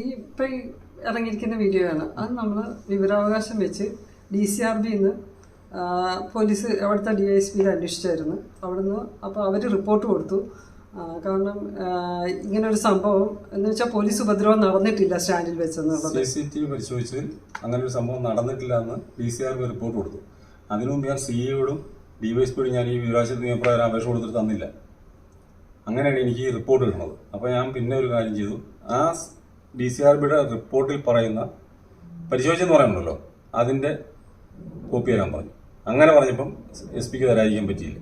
ഈ ഇപ്പം ഈ ഇറങ്ങിയിരിക്കുന്ന വീഡിയോ ആണ്. അത് നമ്മൾ വിവരാവകാശം വെച്ച് ഡി സി ആർ ബിയിൽ നിന്ന് പോലീസ് അവിടുത്തെ ഡി എസ് പിയിൽ അന്വേഷിച്ചായിരുന്നു. അവിടുന്ന് അപ്പോൾ അവർ റിപ്പോർട്ട് കൊടുത്തു. കാരണം ഇങ്ങനൊരു സംഭവം എന്ന് വെച്ചാൽ പോലീസ് ഉപദ്രവം നടന്നിട്ടില്ല സ്റ്റാൻഡിൽ വെച്ചെന്നുള്ളത്. സി സി ടി വി പരിശോധിച്ചതിൽ അങ്ങനെ ഒരു സംഭവം നടന്നിട്ടില്ല എന്ന് D C R B report കൊടുത്തു. അതിനു മുമ്പ് ഞാൻ എസ് പി ഞാൻ ഈ വിവരാശ നിയമപ്രകാരം അപേക്ഷ കൊടുത്തിട്ട് തന്നില്ല. അങ്ങനെയാണ് എനിക്ക് ഈ റിപ്പോർട്ട് കിട്ടുന്നത് അപ്പോൾ ഞാൻ പിന്നെ ഒരു കാര്യം ചെയ്തു. ആ ഡി സി ആർ ബിയുടെ റിപ്പോർട്ടിൽ പറയുന്ന പരിശോധിച്ചെന്ന് പറയുന്നുണ്ടല്ലോ. അതിന്റെ കോപ്പി തരാൻ പറഞ്ഞു. അങ്ങനെ പറഞ്ഞപ്പം എസ് പിക്ക് തരാതിരിക്കാൻ പറ്റിയില്ല.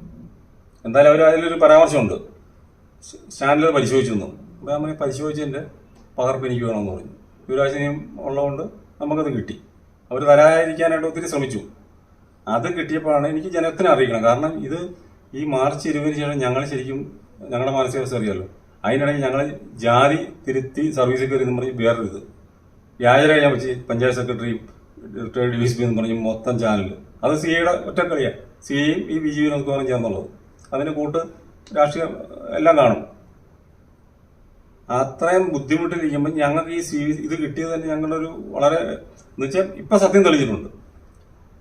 എന്തായാലും അവർ അതിലൊരു പരാമർശമുണ്ട്. സ്റ്റാൻഡിൽ പരിശോധിച്ചു തന്നു അപ്പോൾ നമ്മൾ പരിശോധിച്ചതിന്റെ പകർപ്പ് എനിക്ക് വേണമെന്ന് പറഞ്ഞു. വിവരാശനിയും ഉള്ളതുകൊണ്ട് നമുക്കത് കിട്ടി. അവർ തരാതിരിക്കാനായിട്ട് ഒത്തിരി ശ്രമിച്ചു. അത് കിട്ടിയപ്പോഴാണ് എനിക്ക് ജനത്തിനെ അറിയിക്കണം. കാരണം ഇത് ഈ മാർച്ച് ഇരുപതിന് ശേഷം ഞങ്ങൾ ശരിക്കും ഞങ്ങളുടെ മാനസികാവസ്ഥ അറിയാമല്ലോ അതിനിടയിൽ ഞങ്ങൾ ജാതി തിരുത്തി സർവീസിൽ കയറിയെന്ന് പറഞ്ഞ് വേറൊരു ഇത്. വ്യാജരായി ഞാൻ വെച്ച് പഞ്ചായത്ത് സെക്രട്ടറി റിട്ടയർഡ് ഡി എന്ന് പറഞ്ഞ് മൊത്തം ചാനൽ അത് സി ഐയുടെ ഒറ്റക്കളിയാണ് സി ഐയും ഈ ബി ജെ പി നമുക്ക് ചേർന്നുള്ളത്. അതിന് കൂട്ട് രാഷ്ട്രീയം എല്ലാം കാണും. അത്രയും ബുദ്ധിമുട്ടിലിരിക്കുമ്പോൾ ഞങ്ങൾക്ക് ഈ സി ഇത് കിട്ടിയത് തന്നെ ഞങ്ങളൊരു വളരെ എന്ന് വെച്ചാൽ ഇപ്പം സത്യം തെളിഞ്ഞിട്ടുണ്ട്.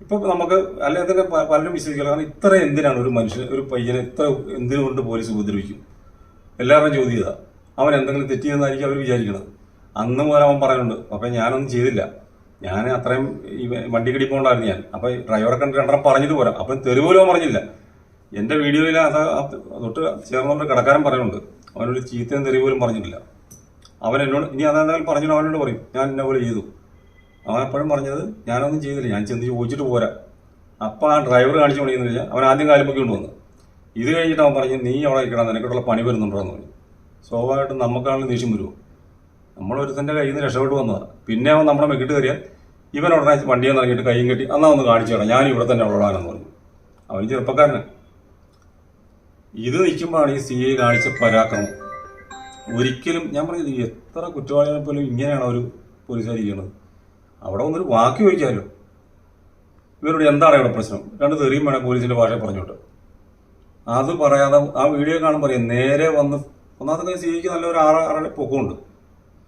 ഇപ്പം നമുക്ക് അല്ലെങ്കിൽ പലരും വിശ്വസിക്കില്ല. കാരണം ഇത്ര എന്തിനാണ് ഒരു മനുഷ്യൻ ഒരു പയ്യനെ ഇത്ര എന്തിനുകൊണ്ട് പോലീസ് ഉപദ്രവിക്കും? എല്ലാവരുടെയും ചോദ്യം ചെയ്താ അവൻ എന്തെങ്കിലും തെറ്റിയെന്നായിരിക്കും അവർ വിചാരിക്കുന്നത് അന്ന് മുതൽ അവൻ പറയുന്നുണ്ട് അപ്പൊ ഞാനൊന്നും ചെയ്തില്ല. ഞാൻ അത്രയും ഈ വണ്ടി കിടി പോകണ്ടായിരുന്നു ഞാൻ. അപ്പൊ ഡ്രൈവറെ കണ്ട് രണ്ടെണ്ണം പറഞ്ഞിട്ട് പോരാ. അപ്പൊ തെരുവ് പോലും പറഞ്ഞില്ല. എന്റെ വീഡിയോയിൽ അത് തൊട്ട് ചേർന്നുകൊണ്ട് കടക്കാരൻ പറയുന്നുണ്ട് അവനൊരു ചീത്തയും തെരുവ് പോലും പറഞ്ഞിട്ടില്ല. അവൻ എന്നോട് ഇനി അതെന്തായാലും പറഞ്ഞിട്ട് അവനോട് പറയും ഞാൻ എന്നെ പോലെ ചെയ്തു. അവൻ എപ്പോഴും പറഞ്ഞത് ഞാനൊന്നും ചെയ്തില്ല. ഞാൻ ചെന്ന് ചോദിച്ചിട്ട് പോരാ. അപ്പം ആ ഡ്രൈവർ കാണിച്ചു കൊണ്ടിരുന്നില്ല അവൻ ആദ്യം കാലുമ്പൊക്കെ കൊണ്ടുവന്നു. ഇത് കഴിഞ്ഞിട്ട് അവൻ പറഞ്ഞു നീ അവിടെ ഇരിക്കണം നിനക്കിട്ടുള്ള പണി വരുന്നുണ്ടോ എന്ന് പറഞ്ഞു. സ്വാഭാവികമായിട്ടും നമുക്കാണെങ്കിലും ദേഷ്യം വരുമോ നമ്മൾ ഒരുത്തന്റെ കയ്യിൽ നിന്ന് രക്ഷപ്പെട്ട് വന്നതാണ് പിന്നെ അവൻ നമ്മുടെ മെക്കിട്ട് കയറിയാൽ ഇവൻ ഉടനെ വണ്ടിയിൽ നിന്ന് ഇറങ്ങിയിട്ട് കൈയും കെട്ടി അന്നാ ഒന്ന് കാണിച്ചു തരാം ഞാൻ ഇവിടെ തന്നെ ഉള്ളതാണെന്ന് പറഞ്ഞു. അവൻ ചെറുപ്പക്കാരനാണ് ഇത് നിൽക്കുമ്പോഴാണ് ഈ സി ഐ കാണിച്ച പരാക്രമം. ഒരിക്കലും ഞാൻ പറഞ്ഞത് എത്ര കുറ്റവാളികളെ പോലും ഇങ്ങനെയാണ് ഒരു പോലീസുകാർ ചെയ്യുന്നത് അവിടെ ഒന്നൊരു വാക്ക് ചോദിക്കാമല്ലോ. ഇവരോട് എന്താണ് ഇവിടെ പ്രശ്നം? രണ്ട് തെറിയും വേണം പോലീസിന്റെ ഭാഷ പറഞ്ഞോട്ട് അത് പറയാതെ ആ വീഡിയോ കാണുമ്പോൾ പറയും നേരെ വന്ന് ഒന്നാമത്തെ സി ഐക്ക് നല്ലൊരു ആറ് ആറര പൊക്കമുണ്ട്.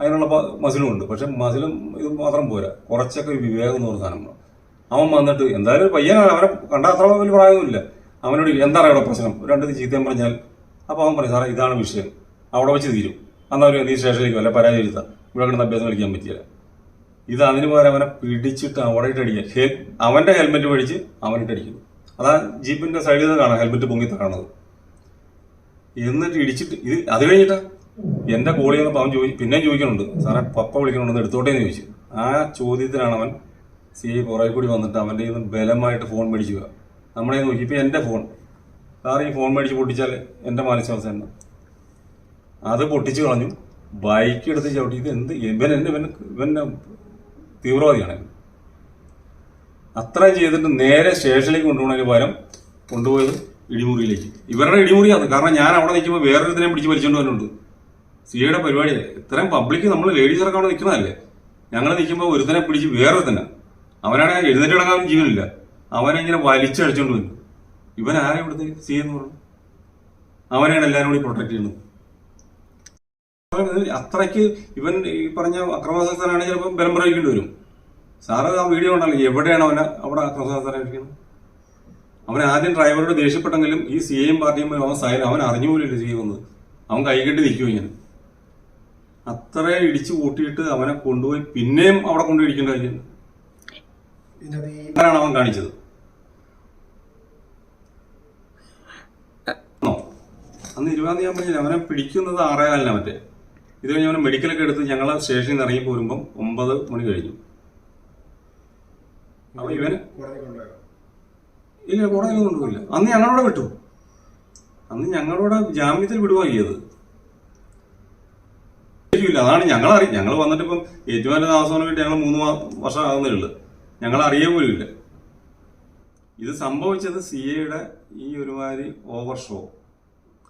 അതിനുള്ള മസിലും ഉണ്ട് പക്ഷെ മസിലും ഇത് മാത്രം പോരാ. കുറച്ചൊക്കെ വിവേകം എന്ന് പറഞ്ഞ സാധനം അവൻ വന്നിട്ട് എന്തായാലും പയ്യനാണ്. അവരെ കണ്ട അത്ര വലിയ പ്രായമൊന്നുമില്ല അവനോട് എന്താണ് ഇവിടെ പ്രശ്നം? രണ്ട് ചീത്തയും പറഞ്ഞാൽ? അപ്പോൾ അവൻ പറയും സാറേ ഇതാണ് വിഷയം. അവിടെ വെച്ച് തീരും. അന്ന് അവർ സ്റ്റേഷനിലേക്ക് വല്ല പരാതി എഴുതാം. ഇവിടെ കിടന്ന് അഭ്യാസം കളിക്കാൻ പറ്റിയില്ല ഇത് അതിന് പകരം അവനെ പിടിച്ചിട്ട് അവിടെ ഇട്ടടിക്കുക അവന്റെ ഹെൽമെറ്റ് മേടിച്ച് അവനിട്ട് അടിക്കുന്നു. അതാ ജീപ്പിന്റെ സൈഡിൽ നിന്ന് കാണാം ഹെൽമെറ്റ് പൊങ്ങി താണത്. എന്നിട്ട് ഇടിച്ചിട്ട് ഇത് അത് കഴിഞ്ഞിട്ടാ? എന്റെ കോളി വന്നപ്പോൾ അവൻ ചോദി പിന്നെ ചോദിക്കണുണ്ട് സാറേ പപ്പ വിളിക്കണുണ്ട് എടുത്തോട്ടേ എന്ന് ചോദിച്ചു. ആ ചോദ്യത്തിനാണ് അവൻ സി ഐ കുറെ കൂടി വന്നിട്ട് അവന്റെ നിന്ന് ബലമായിട്ട് ഫോൺ മേടിച്ചു നമ്മളെ നോക്കി ഇപ്പം എന്റെ ഫോൺ. സാർ ഈ ഫോൺ മേടിച്ച് പൊട്ടിച്ചാൽ എന്റെ മാനസികാവസ്ഥ തന്നെ അത് പൊട്ടിച്ച് കളഞ്ഞു ബൈക്ക് എടുത്ത് ചവിട്ടി. ഇത് എന്ത്? ഇവൻ എന്നെ ഇവൻ ഇവൻ തീവ്രവാദിയാണ്. അത്രയും ചെയ്തിട്ട് നേരെ സ്റ്റേഷനിലേക്ക് കൊണ്ടുപോകുന്നതിന് പകരം കൊണ്ടുപോയത് ഇടിമുറിയിലേക്ക്. ഇവരുടെ ഇടിമുറിയാണ്. കാരണം ഞാൻ അവിടെ നിൽക്കുമ്പോൾ വേറൊരു ഇതിനെ പിടിച്ച് വലിച്ചുകൊണ്ട് വരുന്നുണ്ട് സിയുടെ പരിപാടിയാണ് ഇത്രയും പബ്ലിക് നമ്മൾ ലേഡീസ് അവിടെ നിൽക്കുന്നതല്ലേ? ഞങ്ങൾ നിൽക്കുമ്പോൾ ഒരുത്തനെ പിടിച്ച് വേറൊരുത്തനെ. അവനാണ് എഴുന്നേറ്റ് കിടക്കാൻ ജീവനില്ല. അവനെ ഇങ്ങനെ വലിച്ചടിച്ചോണ്ട് വന്നു. ഇവൻ ആരെ ഇവിടുത്തെ സി എന്ന് പറഞ്ഞു? അവനെയാണ് എല്ലാവരും കൂടി പ്രൊട്ടക്ട് ചെയ്യുന്നത്. അത്രയ്ക്ക് ഇവൻ ഈ പറഞ്ഞ അക്രമാസക്തനാണ് ചിലപ്പോൾ ബലം പ്രയോഗിക്കേണ്ടി വരും. സാറ് ആ വീഡിയോ ഉണ്ടല്ലോ എവിടെയാണ് അവനെ അവിടെ അക്രമാസക്തനായിരിക്കുന്നത് അവൻ ആദ്യം ഡ്രൈവറോട് ദേഷ്യപ്പെട്ടെങ്കിലും ഈ സി എയും പാർട്ടിയും അവൻ സൈഡ് അവൻ അറിഞ്ഞു പോലില്ല ചെയ്യുന്നത് അവൻ കൈകെട്ടി നിൽക്കുമോ ഇങ്ങനെ. അത്രയും ഇടിച്ചു കൂട്ടിയിട്ട് അവനെ കൊണ്ടുപോയി പിന്നെയും അവിടെ കൊണ്ടുപോയി ഇടിക്കേണ്ട അവൻ കാണിച്ചത്? അന്ന് ഇരുപതാം തീയതി ആകുമ്പോൾ അവനെ പിടിക്കുന്നത് ആറേകാലിനാ മറ്റേ. ഇത് കഴിഞ്ഞ് അവനെ മെഡിക്കലൊക്കെ എടുത്ത് ഞങ്ങളെ സ്റ്റേഷനിൽ നിന്ന് ഇറങ്ങി പോരുമ്പം ഒമ്പത് മണി കഴിഞ്ഞു. അപ്പൊ കോടതി കൊണ്ടുപോയോ ഇല്ല കോടതിയിൽ കൊണ്ടുപോയില്ല അന്ന് ഞങ്ങളോടെ വിട്ടു. അന്ന് ഞങ്ങളോട് ജാമ്യത്തിൽ വിടുവാ ചെയ്തത്. ഇല്ല അതാണ് ഞങ്ങൾ അറിയ ഞങ്ങൾ വന്നിട്ട് ഇപ്പം ഏറ്റുമാനൂർ താമസം വേണ്ടി ഞങ്ങൾ മൂന്ന് വർഷം ആകുന്നേ ഉള്ളൂ. ഞങ്ങൾ അറിയ പോലും ഇല്ല. ഇത് സംഭവിച്ചത് സി എയുടെ ഈ ഒരുമാതിരി ഓവർ ഷോ.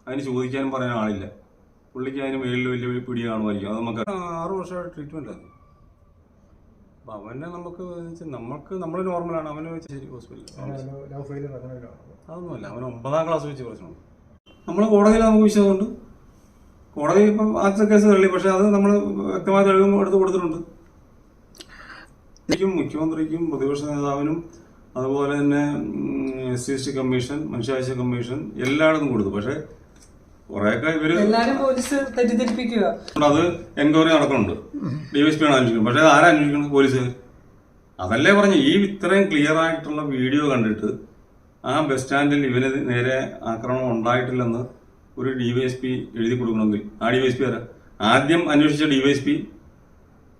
അതിന് ചോദിക്കാനും പറയാൻ ആളില്ല. പുള്ളിക്ക് അതിന് മേളിൽ വലിയ വലിയ പിടി കാണുമായിരിക്കും. അത് നമുക്ക് ആറ് വർഷമായിട്ട് ട്രീറ്റ്മെന്റ് ആണ് അപ്പൊ അവനെ നമുക്ക് നമുക്ക് നമ്മൾ നോർമലാണ് അവനെ വെച്ച് ശരി ഹോസ്പിറ്റലിൽ അതൊന്നുമല്ല. അവൻ ഒമ്പതാം ക്ലാസ് വെച്ച് പ്രശ്നം നമ്മൾ കോടതിയിൽ നമുക്ക് വിശ്വാസമുണ്ട്. കോടതി ഇപ്പം ആദ്യത്തെ കേസ് തള്ളി പക്ഷെ അത് നമ്മൾ വ്യക്തമായ തെളിവും എടുത്ത് കൊടുത്തിട്ടുണ്ട്. എനിക്കും മുഖ്യമന്ത്രിക്കും പ്രതിപക്ഷ നേതാവിനും അതുപോലെ തന്നെ S C S T commission മനുഷ്യാവകാശ കമ്മീഷൻ എല്ലായിടത്തും കൊടുത്തു. പക്ഷെ കുറെയൊക്കെ ഇവർ എല്ലാരും പോലീസ് തെറ്റിദ്ധരിപ്പിക്കുക. അത് എൻക്വയറി നടക്കുന്നുണ്ട്. ഡിവൈഎസ്പി ആണ് അന്വേഷിക്കുന്നത്. പക്ഷെ ആരാ അന്വേഷിക്കുന്നത് പോലീസ്? അതല്ലേ പറഞ്ഞു ഈ ഇത്രയും ക്ലിയർ ആയിട്ടുള്ള വീഡിയോ കണ്ടിട്ട് ആ ബസ് സ്റ്റാൻഡിൽ ഇവന് നേരെ ആക്രമണം ഉണ്ടായിട്ടില്ലെന്ന് ഒരു ഡിവൈഎസ്പി എഴുതി കൊടുക്കണമെങ്കിൽ. ആ ഡിവൈഎസ്പി ആരാ? ആദ്യം അന്വേഷിച്ച ഡിവൈഎസ്പി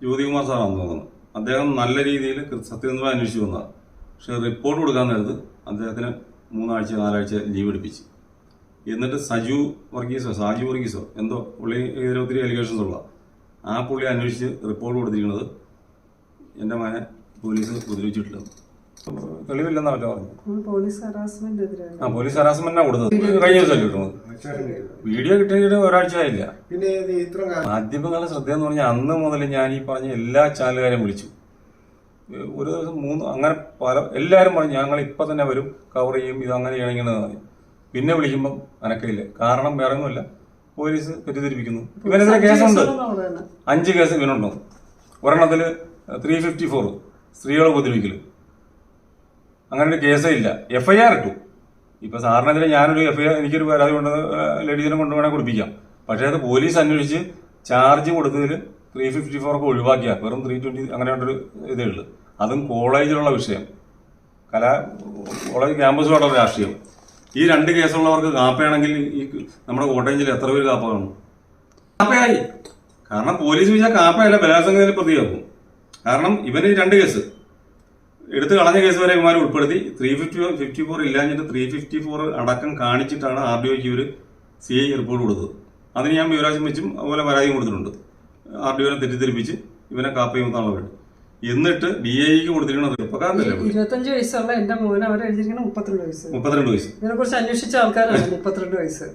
ജ്യോതികുമാർ സാറാണെന്ന് തോന്നുന്നു. അദ്ദേഹം നല്ല രീതിയിൽ സത്യസന്ധമായി അന്വേഷിച്ചു വന്നതാണ്. പക്ഷെ റിപ്പോർട്ട് കൊടുക്കാൻ നേരത്ത് അദ്ദേഹത്തിന് മൂന്നാഴ്ച നാലാഴ്ച ലീവ് എടുപ്പിച്ചു. എന്നിട്ട് സജു വർഗീസോ സാജു വർഗീസോ എന്തോ പുള്ളി ഇതിൽ ഒത്തിരി അലിഗേഷൻസ് ഉള്ള. ആ പുള്ളി അന്വേഷിച്ച് റിപ്പോർട്ട് കൊടുത്തിരിക്കുന്നത് എന്റെ മകനെ പോലീസ് ഉപദ്രവിച്ചിട്ടില്ല. തെളിവില്ലെന്നാ പറ്റാ പറഞ്ഞു പോലീസ് ഹറാസ്മെന്റ് ആ പോലീസ് ഹറാസ്മെന്റാണ് കൊടുത്തത്. കഴിഞ്ഞ ദിവസം കിട്ടുന്നത്? വീഡിയോ കിട്ടിയിട്ട് ഒരാഴ്ച ആയില്ല. പിന്നെ ഇത് ഇത്ര കാലം മാധ്യമങ്ങളുടെ ശ്രദ്ധ എന്ന് പറഞ്ഞാൽ അന്ന് മുതൽ ഞാൻ ഈ പറഞ്ഞ എല്ലാ ചാനലുകാരെയും വിളിച്ചു. ഒരു ദിവസം മൂന്ന് അങ്ങനെ പല എല്ലാവരും പറഞ്ഞു ഞങ്ങൾ ഇപ്പം തന്നെ വരും കവർ ചെയ്യും ഇത് അങ്ങനെ ചെയ്യണമെങ്കിൽ പറഞ്ഞു പിന്നെ വിളിക്കുമ്പം അനക്കയില്ല. കാരണം വേറെ ഒന്നുമില്ല പോലീസ് തെറ്റിദ്ധരിപ്പിക്കുന്നു. ഇവനെതിരെ കേസുണ്ട്. അഞ്ച് കേസ് ഇവനുണ്ടോ. ഒരെണ്ണത്തിൽ ത്രീ ഫിഫ്റ്റി ഫോർ സ്ത്രീകളെ ഉപദ്രവിക്കൽ അങ്ങനെ ഒരു കേസേ ഇല്ല. എഫ് ഐ ആർ ഇട്ടു. ഇപ്പൊ സാറിനെതിരെ ഞാനൊരു എഫ് ഐ ആർ എനിക്കൊരു പരാതി കൊണ്ട് ലേഡീസിനെ കൊണ്ടുപോകണേ കൊടുപ്പിക്കാം. പക്ഷേ അത് പോലീസ് അന്വേഷിച്ച് ചാർജ് കൊടുത്തതിൽ ത്രീ ഫിഫ്റ്റി ഫോർ ഒക്കെ ഒഴിവാക്കിയ. വെറും ത്രീ ട്വന്റി അങ്ങനെ ഉള്ളൊരു ഇതേ ഉള്ളൂ. അതും കോളേജിലുള്ള വിഷയം. കലാ കോളേജ് ക്യാമ്പസുമായിട്ടുള്ള രാഷ്ട്രീയം. ഈ രണ്ട് കേസുള്ളവർക്ക് കാപ്പയാണെങ്കിൽ ഈ നമ്മുടെ കോട്ടയം ജില്ല എത്ര പേര് കാപ്പ കാണും കാപ്പയായി. കാരണം പോലീസ് വിചാരിച്ച കാപ്പയല്ല ബലാത്സംഗത്തിന് പ്രതിയാക്കും. കാരണം ഇവന് രണ്ട് കേസ്. എടുത്തു കളഞ്ഞ കേസ് വരെ ഇവന്മാർ ഉൾപ്പെടുത്തി. ത്രീ ഫിഫ്റ്റി ഫിഫ്റ്റി ഫോർ ഇല്ലാഞ്ഞിട്ട് ത്രീ ഫിഫ്റ്റി ഫോർ അടക്കം കാണിച്ചിട്ടാണ് ആർ ഡി ഒക്ക് ഇവർ സി ഐ റിപ്പോർട്ട് കൊടുത്തത്. അതിന് ഞാൻ യുവരാജ് വെച്ചും അതുപോലെ പരാതിയും കൊടുത്തിട്ടുണ്ട്. ആർ ഡി ഒനെ തെറ്റിദ്ധരിപ്പിച്ച് ഇവനെ കാപ്പയും വേണ്ടി എന്നിട്ട് ബി ഐക്ക് കൊടുത്തിരിക്കുന്ന ചെറുപ്പക്കാരനല്ലേ പുള്ളി? ഇരുപത്തഞ്ച് വയസ്സുള്ള എന്റെ മോൻ അവർ എഴുതിയിരിക്കുന്നത് മുപ്പത്തിരണ്ട് വയസ്സ്. മുപ്പത്തിരണ്ട് വയസ്സ്. ഇതിനെ കുറിച്ച് അന്വേഷിച്ച ആൾക്കാരാണ് മുപ്പത്തിരണ്ട് വയസ്സ്.